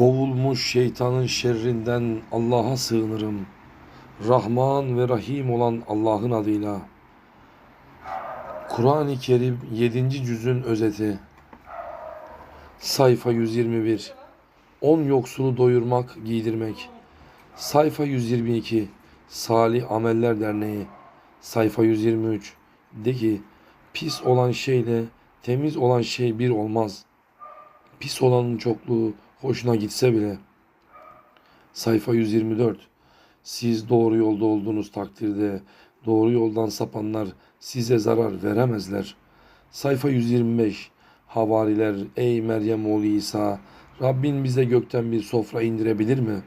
Kovulmuş şeytanın şerrinden Allah'a sığınırım. Rahman ve Rahim olan Allah'ın adıyla. Kur'an-ı Kerim 7. cüzün özeti. Sayfa 121. 10 yoksulu doyurmak, giydirmek. Sayfa 122. Salih Ameller Derneği. Sayfa 123. De ki, pis olan şeyle temiz olan şey bir olmaz. Pis olanın çokluğu hoşuna gitse bile. Sayfa 124. Siz doğru yolda olduğunuz takdirde doğru yoldan sapanlar size zarar veremezler. Sayfa 125. Havariler ey Meryem oğlu İsa Rabbin bize gökten bir sofra indirebilir mi?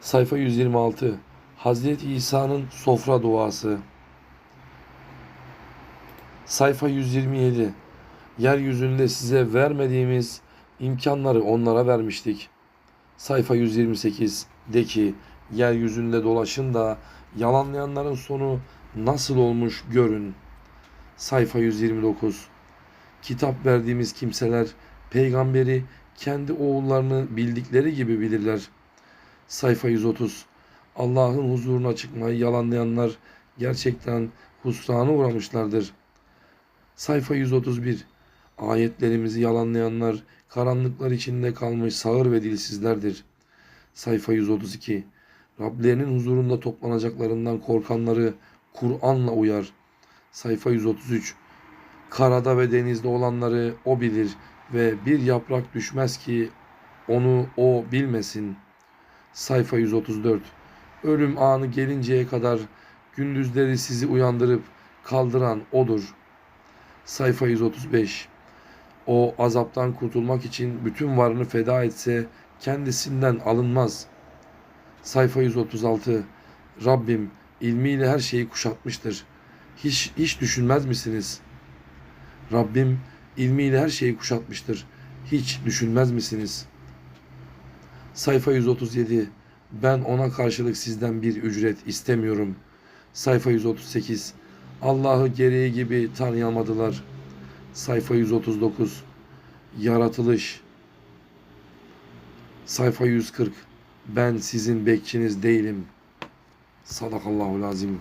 Sayfa 126. Hazreti İsa'nın sofra duası. Sayfa 127. Yeryüzünde size vermediğimiz imkanları onlara vermiştik. Sayfa 128. De ki yeryüzünde dolaşın da yalanlayanların sonu nasıl olmuş görün. Sayfa 129. Kitap verdiğimiz kimseler peygamberi kendi oğullarını bildikleri gibi bilirler. Sayfa 130. Allah'ın huzuruna çıkmayı yalanlayanlar gerçekten husrana uğramışlardır. Sayfa 131. Ayetlerimizi yalanlayanlar karanlıklar içinde kalmış sağır ve dilsizlerdir. Sayfa 132. Rablerinin huzurunda toplanacaklarından korkanları Kur'an'la uyar. Sayfa 133. Karada ve denizde olanları o bilir ve bir yaprak düşmez ki onu o bilmesin. Sayfa 134. Ölüm anı gelinceye kadar gündüzleri sizi uyandırıp kaldıran odur. Sayfa 135. O azaptan kurtulmak için bütün varını feda etse kendisinden alınmaz. Sayfa 136. Rabbim ilmiyle her şeyi kuşatmıştır. Hiç, hiç düşünmez misiniz? Rabbim ilmiyle her şeyi kuşatmıştır. Hiç düşünmez misiniz? Sayfa 137. Ben ona karşılık sizden bir ücret istemiyorum. Sayfa 138. Allah'ı gereği gibi tanıyamadılar. Sayfa 139. Yaratılış. Sayfa 140. Ben sizin bekçiniz değilim. Sadakallahu lazim.